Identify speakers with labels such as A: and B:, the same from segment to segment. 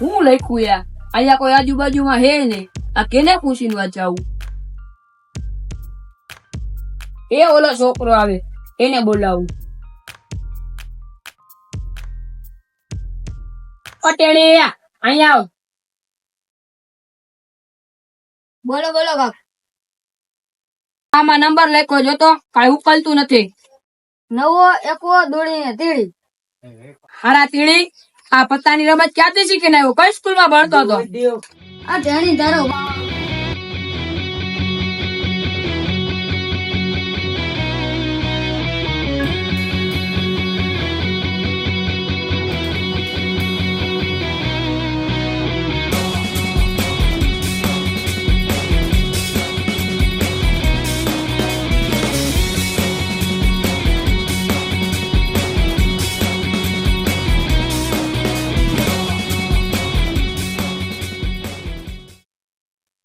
A: હું લખ્યું યાર અહીંયા કોઈ આજુબાજુમાં હે નહીં આ કેને પૂછીને વાંચાવું એ ઓલો છોકરો અહીંયા આવ
B: બોલો બોલો કાક
A: આમાં નંબર લખ્યો જોતો કાંઈ ઉકલતું નથી
B: નવો એકવો દોડીને તીડી
A: હારા તીડી આ પત્તાની રમત ક્યાંથી શીખીને આવ્યો? કઈ સ્કૂલમાં ભણતો હતો?
B: આ ધણી ધારો.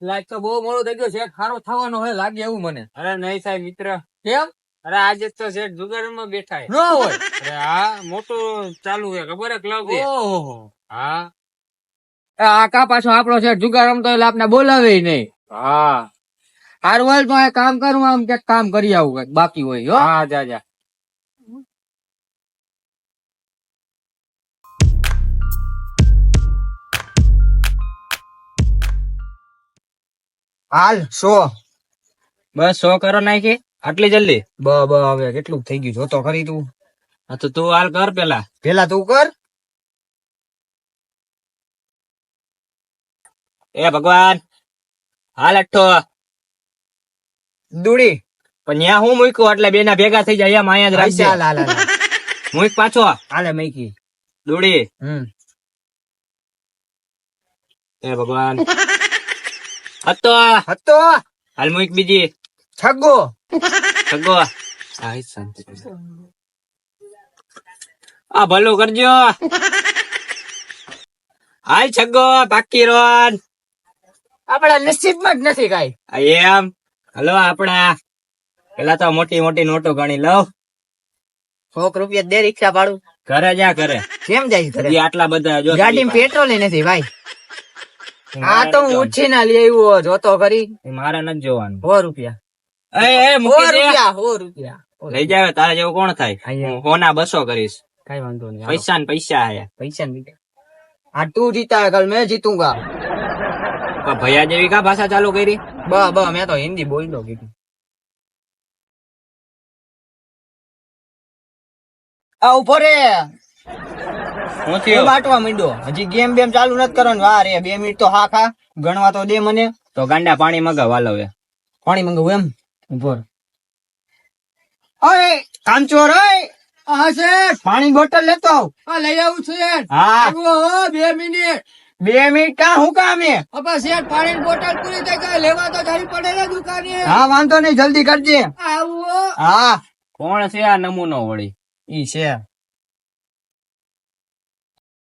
C: લાગ તો બહુ મોડો થઈ ગયો શેઠ ખારો થવાનો હોય લાગે એવું મને.
D: અરે નહીં સાહેબ મિત્ર.
C: કેમ?
D: અરે આજે તો શેઠ જુગારમાં બેઠા
C: ન હોય?
D: અરે હા મોટું ચાલુ છે. ખબર હે ક્લબ
C: ઓહો.
D: હા.
C: આ કા પાછો આપણો શેઠ જુગાર રમતો એટલે આપને બોલાવે નહીં.
D: હા.
C: હાર હાલ તો આ કામ કરું આમ ક્યાંક કામ કરી આવું કંઈક બાકી હોય હો.
D: હા જા જા.
C: હાલ સો
D: બસ સો કરો નાખી? આટલી જલ્દી?
C: બ બ હવે કેટલું થઈ ગયું? જોતો કરી તું.
D: હા તો તું હાલ કર પેલા.
C: પેલા તું કર.
D: એ ભગવાન હાલ અઠ્ઠો.
C: દુડી.
D: પણ ત્યાં હું મૂક્યું? એટલે બે ના ભેગા થઈ જાય એમ અહીંયા જ રાખજે.
C: હાલ.
D: મૂક પાછો.
C: હાલે મૂકી.
D: દોડી.
C: હમ.
D: એ ભગવાન. હતો
C: હતો
D: હાલ મૂક બીજી
C: છગ્ગો
D: સગો આ ભલું કરજો હાલ પાકી રોન
C: આપડા નસીબમાં જ નથી કાઈ
D: એમ હલો આપણા પેલા તો મોટી મોટી નોટો ગણી લઉં
C: સોક રૂપિયા દે રિક્ષા ભાડું
D: ઘરે જા ઘરે
C: કેમ જાય ઘરે
D: આટલા બધા જો
C: ગાડીમાં પેટ્રોલ નથી ભાઈ આ તો હું ઉછી ના લઈ આવ્યો જોતો કરી
D: મારા નથી જોવાનું.
C: સો રૂપિયા.
D: એ મૂકી
C: રૂપિયા સો રૂપિયા.
D: લઈ જાવ તારા જેવું કોણ થાય. હું હોના બસો કરીશ.
C: કઈ વાંધો નહીં
D: પૈસા ને પૈસા હે.
C: પૈસા ને આ તું જીતા કલ મેં જીતુંગા
D: પણ ભૈયા જેવી કા ભાષા ચાલુ કરી?
C: બ બ મેં તો હિન્દી બોલી કીધું. આ ઊભો રે.
D: હું થયો
C: બાટવા માંડ્યો. હજી ગેમ બેમ ચાલુ નથી કરવાનું. વા રે બે મિનિટ તો હા ખા. ગણવા તો દે મને.
D: તો ગાંડા પાણી મગાવ હાલો હવે.
C: પાણી મંગાવું એમ? ઊભો ઓય કામચોર ઓય હા શેઠ પાણી બોટલ લેતો આવ.
A: આ લઈ આવું છું યાર.
C: હા.
A: બે મિનિટ.
C: બે મિનિટ કા હું કામે
A: અપા શેઠ પાણીની બોટલ પૂરી થઈ ગઈ લેવા તો જરી પડે ને દુકાને.
C: હા વાંધો નહીં જલ્દી કરજે.
A: આવો
C: હા.
D: કોણ છે આ નમૂનો વળી?
C: ઈ છે.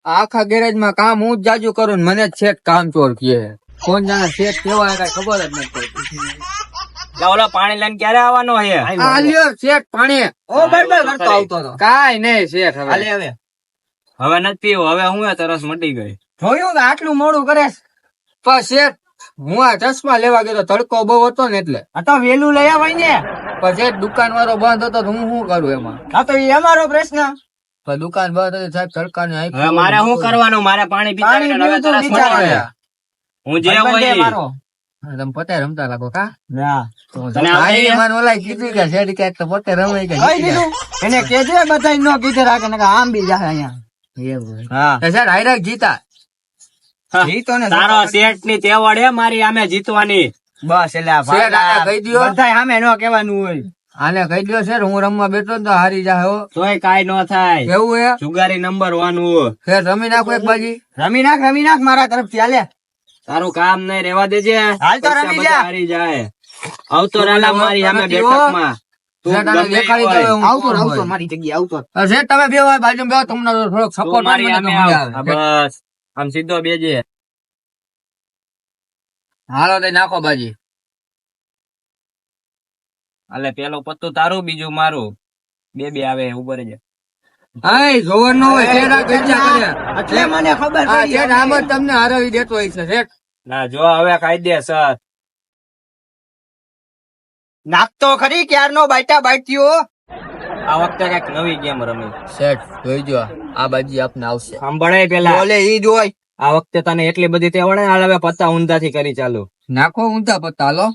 C: આખા ગેરેજમાં કામ હું જ જાજુ કરું મને જ શેઠ કામ ચોર કહે. કોણ જાણે શેઠ કેવા કઈ ખબર જ નથી પડતી.
D: લા, પાણી લઈને ક્યારે આવવાનો હે?
C: આલ્યો શેઠ પાણી. ઓ બરાબર કરતો આવતો હતો કાઈ નહીં શેઠ હવે. હવે.
D: હવે નથી પીવું હવે હું તરસ મટી ગઈ.
C: જોયું કે આટલું મોડું કરે પણ શેઠ હું આ ચશ્મા લેવા ગયો તડકો બહુ હતો ને એટલે. આ તો વેલું લઈ આવાય ને. પછી દુકાન વાળો બંધ હતો તો હું શું કરું એમાં? આ તો એ અમારો પ્રશ્ન. દુકાન બંધ હતી સાહેબ સરકાર
D: ને મારે શું કરવાનું? મારે પાણી. હું જે હોય
C: એ.
D: ઈ.
C: મારો. હા, તમે પોતે રમતા લાગો કા? તો
D: તને આવડે
C: ભાઈ
D: છે?
C: મને ઓલાએ કીધું કે શેઠ ક્યાંક તો પોતે રમે કે જીતી જાય. એને કેજે બધા નો કીધે રાખે નકર આમ બી જાય અહીંયા.
D: હા.
C: જીતા. જીતો ને
D: તારો શેઠની તેવડ હે મારી આમે જીતવાની.
C: બસ એટલે. બધાય સામે નો કેવાનું હોય. આને કહી દો છે હું રમવા બેઠો તો હારી જાય તો
D: તોય કાઈ નો થાય.
C: કેવું હે?
D: સુગારી નંબર વન હું.
C: રમી નાખો એક બાજી. રમી નાખ રમી નાખ મારા તરફથી હાલે.
D: તારું કામ નહીં રેવા દેજે.
C: હાલ તો રમી જા.
D: હારી જાય. આવતો રાલા મારી સામે. બેઠકમાં.
C: હાલો તો નાખો બાજી.
D: હાલે પેલો પત્તું તારું બીજું મારું. બે બે આવે ઊભો રહેજે.
C: આય જોવર નો હોય કરે
E: એટલે મને ખબર પડી.
C: જ તમને હરાવી દેતો હોય છે શેઠ
D: ના જો હવે કાયદેસર
E: નાખતો ખરી ક્યારનો બાઈટા બાઈટ્યો
D: આ વખતે કંઈક નવી ગેમ રમી.
C: શેઠ જોઈજો આ બાજી આપને આવશે.
D: સાંભળાય પેલા.
E: બોલે ઈ જોય
D: આ વખતે તને એટલી બધી તેવડે ને હાલ હવે પત્તા ઊંધાથી કરી ચાલુ.
C: નાખો ઊંધા પત્તા હાલો.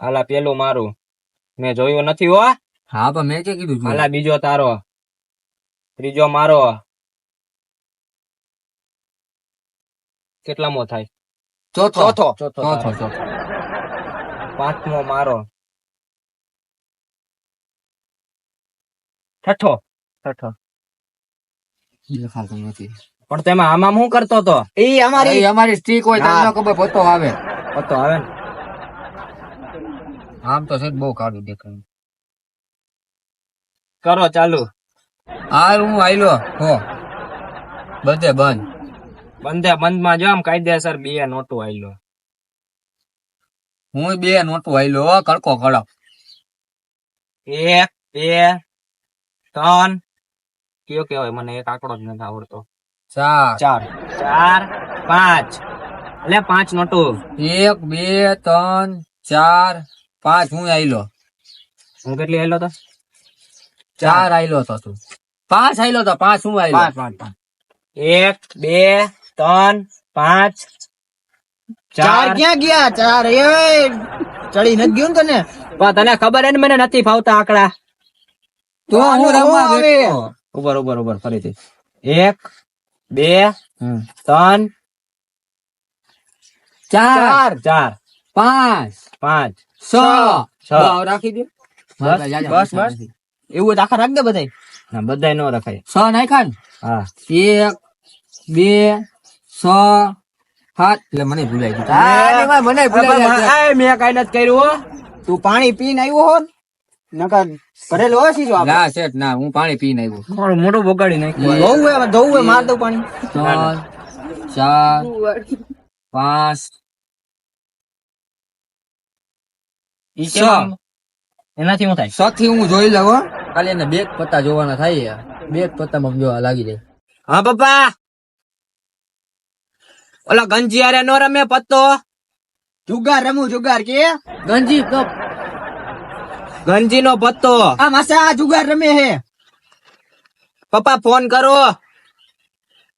D: હાલા પેલું મારું. મેં જોયું નથી હો.
C: હા પણ મેં કે કીધું
D: હાલા બીજો તારો. ત્રીજો મારો. કેટલામો થાય?
C: ચોથો.
E: ચોથો.
D: ચોથો
C: ચોથો.
D: પાંચમો મારો. છઠ્ઠો. છઠ્ઠો.
C: દેખાતું નથી.
D: પણ તેમાં આમાં શું કરતો તો?
E: એ અમારી
C: અમારી સ્ટીક હોય તમને ખબર પત્તો આવે.
D: પતો આવે ને.
C: આમ તો છે બહુ કાઢું દેખાય.
D: કરો ચાલુ.
C: આ હું આયલો. હો. બધે બંધ.
D: બંધે બંધમાં જો આમ કાયદેસર બે નોટું આયલો.
C: હું બે નોટું આયલો કડકો કડક.
D: એક બે ત્રણ. કયો કેવાય મને એક આંકડો જ નથી આવડતો.
C: ચાર.
D: ચાર. ચાર પાંચ. એટલે પાંચ નોટું.
C: એક બે ત્રણ ચાર પાંચ હું આયલો.
D: હું કેટલી આયલો તો?
C: ચાર આયલો તો તું. પાંચ આયલો તો પાંચ હું આયલો?
E: પાંચ પાંચ પાંચ.
D: એક બે ત્રણ પાંચ
E: ચાર ક્યાં ગયા? ચાર એ ચડી નથી ગયું તને?
D: પણ તને ખબર હે ને મને નથી ફાવતા આંકડા.
C: તો હું રમવા. બેઠો.
D: ઉપર ઉપર ઉપર ફરીથી. એક બે ત્રણ
C: ચાર
D: ચાર. ચાર.
C: પાંચ.
D: પાંચ.
C: છ.
D: છ.
C: રાખી દે.
D: બસ, બસ.
E: એવું હોય આખા રાખ દે બધા
D: ના બધાય નો રખાય.
C: છ નાખ્યા ને
D: હા.
C: એક બે છ સાત. એટલે મને ભૂલાઈ ગયું.
E: મને ભૂલાઈ
D: મેં કઈ નથી કર્યું
E: તું પાણી પીને આવ્યો હો? નકર ભરેલો હોય આપણે.
C: ના શેઠ ના હું પાણી પીને આવ્યો.
D: મારું મોઢું બગાડી નાખ્યું.
E: ધોવું હોય માર દઉં પાણી.
C: ત્રણ ચાર પાંચ
D: એનાથી હું થાય.
C: થી હું જોઈ લઉં. ખાલી એને બેગ પત્તા જોવાના થાય બેગ પત્તા જ જોવા લાગી જાય.
D: હા પપ્પા. ઓલા ગંજીયારે નો રમે પત્તો.
E: જુગાર રમું જુગાર કે?
C: ગંજી
D: ગંજી નો પત્તો.
E: આ માસા આ જુગાર રમે હે.
D: પપ્પા ફોન કરો.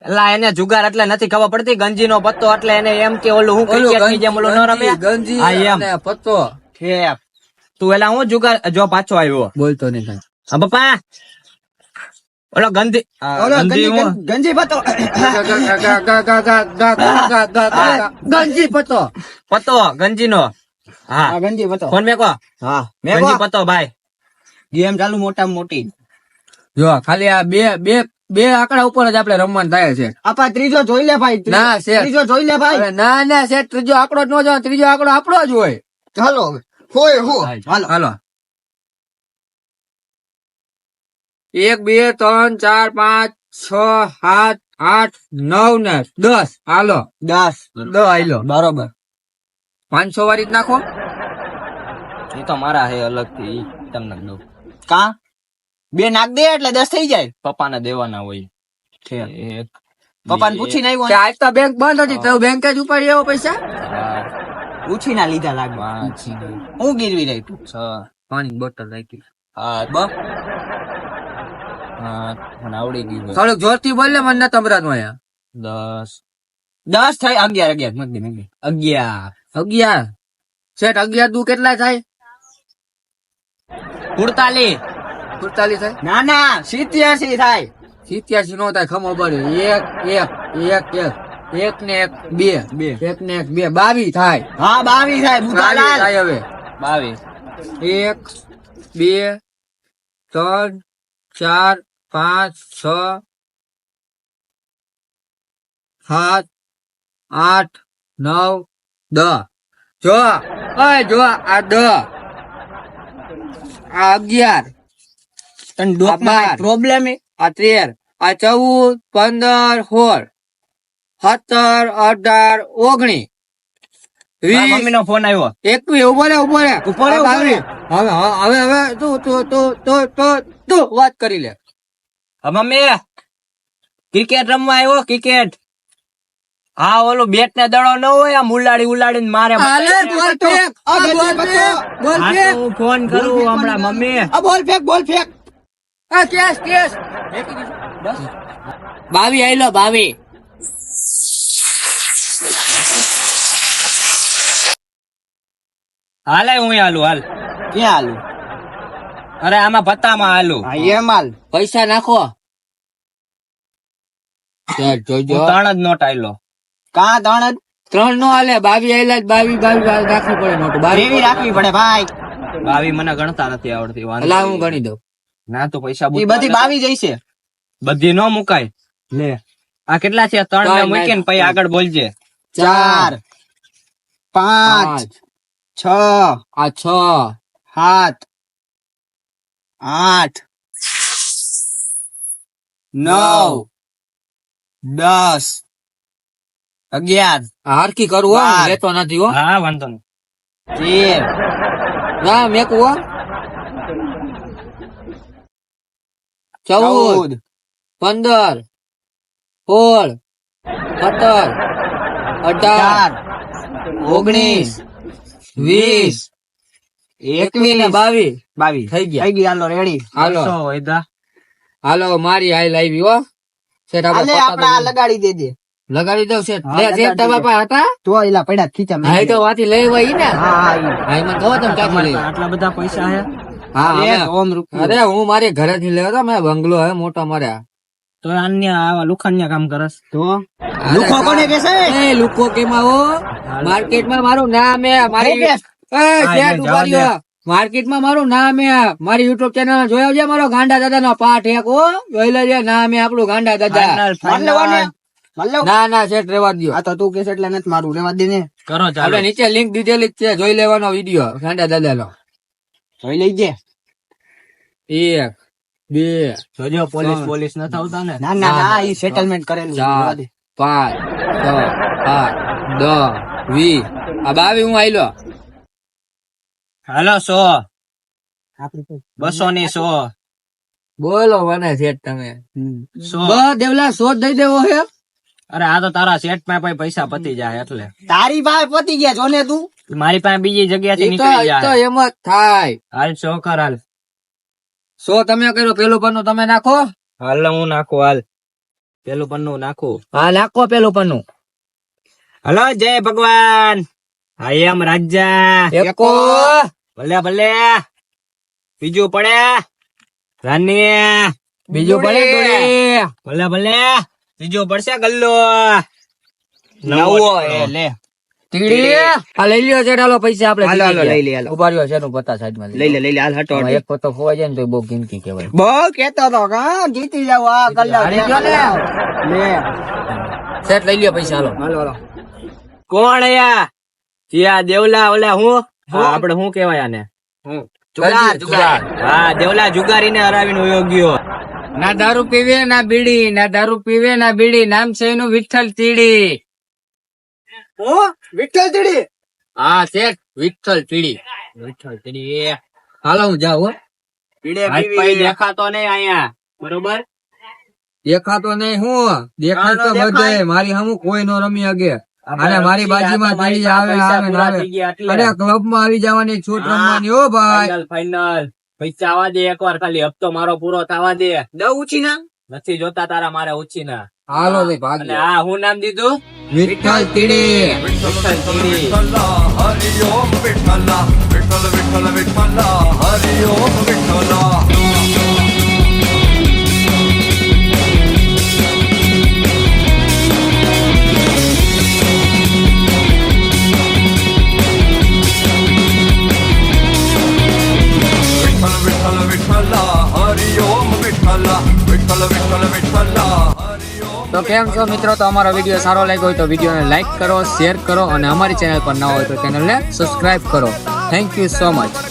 D: એલા એને જુગાર એટલે નથી ખબર પડતી ગંજી નો પત્તો એટલે એને એમ કે ઓલું હું ક્રિકેટની જેમ ઓલું ન રમે.
C: ગંજી, ગંજી પત્તો.
D: તું એલા હું જુગાર જો પાછો આવ્યો.
C: બોલતો નહીં કાંઈ.
D: હા પપ્પા. ઓલો
E: ગંધી
D: ગંજી
E: ગંજી
D: પતો.
E: ગંજી
C: પતો. પત્તો
D: ગંજી નો હા
E: ગંજી પતો.
D: ફોન મેકો.
E: હા મેં
D: ગંજી પત્તો ભાઈ
E: ગેમ ચાલુ મોટા મોટી.
C: જો ખાલી આ બે બે બે આંકડા ઉપર જ આપણે રમવાનું થાય છે.
E: આપા ત્રીજો જોઈ લે ભાઈ.
C: ના, શેઠ.
E: ત્રીજો જોઈ લે ભાઈ.
C: ના ના શેઠ ત્રીજો આંકડો જ ન જો ત્રીજો આંકડો આપણો જ હોય.
E: ચાલો હવે. હોય હો. હાલો.
C: હાલો. એક બે ત્રણ ચાર પાંચ છ સાત આઠ નવ ને દસ. હાલો.
E: દસ.
C: દસ હાલો
E: બરોબર.
C: પાંચસો વાળી જ નાખો.
D: એ તો મારા હે અલગથી તમને દઉં.
E: કા? બે નાખ દે એટલે દસ થઈ જાય.
D: પપ્પાને દેવાના હોય. એક
E: પપ્પાને પૂછીને
C: કે
E: આવ્યો
C: આજ તો બેંક બંધ હતી તો બેંક જ ઉપાડી એવો પૈસા.
E: પૂછીને લીધા લાગે હું ગીરવી રાખ્યું?
D: છ.
C: પાણી બોટલ રાખી. હા
D: બ. મને આવડી ગયું.
C: થોડુંક જોરથી બોલ ને મને તમરાનું અહીંયા.
D: દસ.
E: દસ થાય અગિયાર અગિયાર. મગી મગી
D: અગિયાર.
C: અગિયાર? શેઠ અગિયાર દુ કેટલા થાય?
D: કુડતાલીસ
C: સુડતાલીસ થાય?
E: ના ના સિત્યાસી થાય.
C: સિત્યાસી નો થાય ખમો પડે. એક એક એક એક. એક ને એક બે
E: બે.
C: એક ને એક બે. બાવી થાય.
E: હા બાવીસ થાય ભૂતાલાલ
C: થાય હવે.
D: બાવીસ
C: એક બે ત્રણ ચાર પાંચ છ સાત આઠ નવ દસ. જો જો આ દ આ અગિયાર.
E: પ્રોબ્લેમ
C: આ તેર. આ ચૌદ પંદર સોળ. સત્તર અઢાર ઓગણી.
D: મમ્મી નો ફોન આવ્યો.
C: એકવીસ ઊભો રે ઊભો રે
E: ઊભો રે,
C: આ
E: ઊભો રે.
C: બાવીસ. હવે હવે હવે તું તું તું તું તું તું વાત કરી લે.
D: હા, મમ્મી. ક્રિકેટ રમવા આવ્યો ક્રિકેટ. હા ઓલું બેટ ને દડો ન હોય આમ ઉલાડી ને મારે હા,
F: ફેંક.
D: તો હું ફોન કરું હમણાં મમ્મી.
E: બોલ ફેંક બોલ ફેંક.
F: આ કેસ કેસ.
C: બાવી આયલો બાવી.
D: હાલે હું હાલું હાલ.
E: ક્યાં હાલું?
D: અરે આમાં ભત્તામાં હાલું.
E: હા એ માલ
C: પૈસા નાખો. જોજો.
D: ત્રણ જ નોટ આયલો.
E: કા ત્રણ જ?
C: ત્રણ નો હાલે બાવી આયલા જ બાવી બાવી રાખવી પડે નોટ. બાવી
E: રાખવી પડે ભાઈ.
D: બાવી મને ગણતા નથી આવડતી વાંધો
C: હું ગણી દઉં.
D: ના તો પૈસા
E: બધી બાવી જઈશે
D: બધી નો મુકાય. લે. આ કેટલા છે? ત્રણ મૂકીને પછી આગળ બોલજે.
E: ચાર પાંચ. છ
C: આ છ
E: સાત આઠ નવ દસ અગિયાર.
C: આ હરખી કરવું હો. લેતો નથી હો.
D: હા વાંધો નહીં.
E: તેર.
C: ના મેકવું હો. ચૌદ પંદર સોળ સત્તર અઢાર
E: અઢાર
C: ઓગણીસ વીસ. એકવીસ. ને બાવીસ.
E: બાવીસ.
C: થઈ ગયા.
E: થઈ ગયા. હાલો રેડી
C: હાલો. હાલો મારી હાલ આવી હો. શેઠ આપણે
E: લગાડી દેજે.
C: લગાડી દઉં શેઠ. લે
E: લગાડી
C: તમારા પાસે હતા?
E: તો એલા પડ્યા ખીચા
C: હા તો વાથી લઈ વઈ ને.
E: હા હા
C: મને તમે લઈ
D: આટલા બધા પૈસા હે.
C: હા
E: ઓમ રૂપિયો.
C: અરે હું મારે ઘરે થી લેવો મેં બંગલો હે મોટો મારે.
D: તો અન્ય આવા લુખાન્યા કામ કરસ.
E: તો? લુખો કોને કેસે
C: એ લુકો કેમાં હો માર્કેટમાં મારું નામ મારી? એ. રહ્યો. માર્કેટમાં મારું નામ હે મારી યુટ્યુબ ચેનલ જોયો છે મારો ગાંડા દાદા નો પાઠ એક હો. જોઈ લેજે નામ આપણું ગાંડા દાદા.
E: માર માર?
C: ના ના શેઠ રેવા દો
E: આ તો તું કેસ એટલે નથી મારું રેવા દે ને.
D: કરો ચાલો.
C: નીચે લિંક દીધેલી છે જોઈ લેવાનો વીડિયો ગાંડા દાદા નો
E: જોઈ લઈજે
C: એક બે
D: જોજો પોલીસ પોલીસ ન આવતા ને.
E: ના ના
C: ના,
E: ના ઈ સેટલમેન્ટ કરેલું
C: ચાર પાંચ છ આઠ દસ વીસ આ બાવી હું આયલો.
D: હાલો સો. બસો ની સો.
C: બોલો મને શેઠ તમે.
D: સો.
C: દેવલા સો દઈ દેવો હે.
D: અરે આ તો તારા શેઠમાં પછી પૈસા પતી જાય એટલે.
E: તારી પાસે પતી ગયા જોને તું?
D: મારી પાસે બીજી જગ્યાથી નીકળી
C: જાય તો એમ જ થાય.
D: હાલ સો કર હાલ.
C: સો તમે કર્યો પેલું પન્નું તમે નાખો.
D: હાલ હું નાખું હાલ. પેલું પન્નું નાખું.
C: હા નાખો પેલું પન્નું
D: હલો જય ભગવાન આઈ એમ રાજા
C: એકો
D: ભલે ભલે બીજું પડે રાની
C: બીજું પડે
D: ભલે ભલે બીજું પડશે ગલ્લો
E: નવો લે
C: તીડી આ લઈ લ્યો છે પૈસા આપણે
E: હાલો, હાલો, લઈ લે, હાલો.
C: ઊભા રહ્યો છે એનું પતા સાઈડમાં
E: લઈ લે લઈ લે હાલ હટો
C: એક પત્તો ખોવાઈ જાય ને તો બહુ કિંમતી કહેવાય.
E: બહુ કેતો તો કા જીતી જાવ આ
C: ને?
E: લે.
C: સેટ લઈ લ્યો પૈસા હાલો.
E: હાલો હાલો.
D: કોણ યા જીયા દેવલા ઓલા હું? હા, આપણે શું કેવાય આને?
E: જુગાર જુગાર.
D: હા દેવલા જુગારીને હરાવીને વયો ગયો.
C: ના દારૂ પીવે ના બીડી. ના દારૂ પીવે ના બીડી. નામ છે એનું વિઠ્ઠલ તીડી.
E: હું? વિઠ્ઠલ તીડી?
C: હા શેઠ વિઠ્ઠલ તીડી.
D: વિઠ્ઠલ તીડી
C: હાલો હું જાઉં
E: પીડે
D: દેખાતો નહીં અહીંયા. બરોબર?
C: દેખાતો નહીં હું. દેખાય તો મારી હમું કોઈ નો રમી
D: શકે
C: અને મારી બાજીમાં તેડી આવે આવે અરે ક્લબમાં આવી જવાની છૂટ રમવાની ઓ ભાઈ.
D: ફાઈનલ પૈસા આવા દે એકવાર ખાલી. હપ્તો મારો પૂરો થવા દે.
E: દઉં ઉછી ના?
D: નથી જોતા તારા મારે ઉછી ના.
C: હાલો ભાઈ ભાગ
D: હા હું નામ દીધું?
C: વિઠ્ઠલ તીડી
D: વિઠ્ઠલ તીડી
G: હરિ ઓમ વિઠ્ઠલા વિઠ્ઠલ વિઠ્ઠલ વિઠ્ઠલા. હરિ ઓમ વિઠ્ઠલા.
C: તો કેમ છો મિત્રો? તો અમારો વીડિયો સારો લાગ્યો હોય તો વિડીયોને લાઈક કરો શેર કરો અને અમારી ચેનલ પર ન હોય તો ચેનલને સબસ્ક્રાઇબ કરો. Thank you so much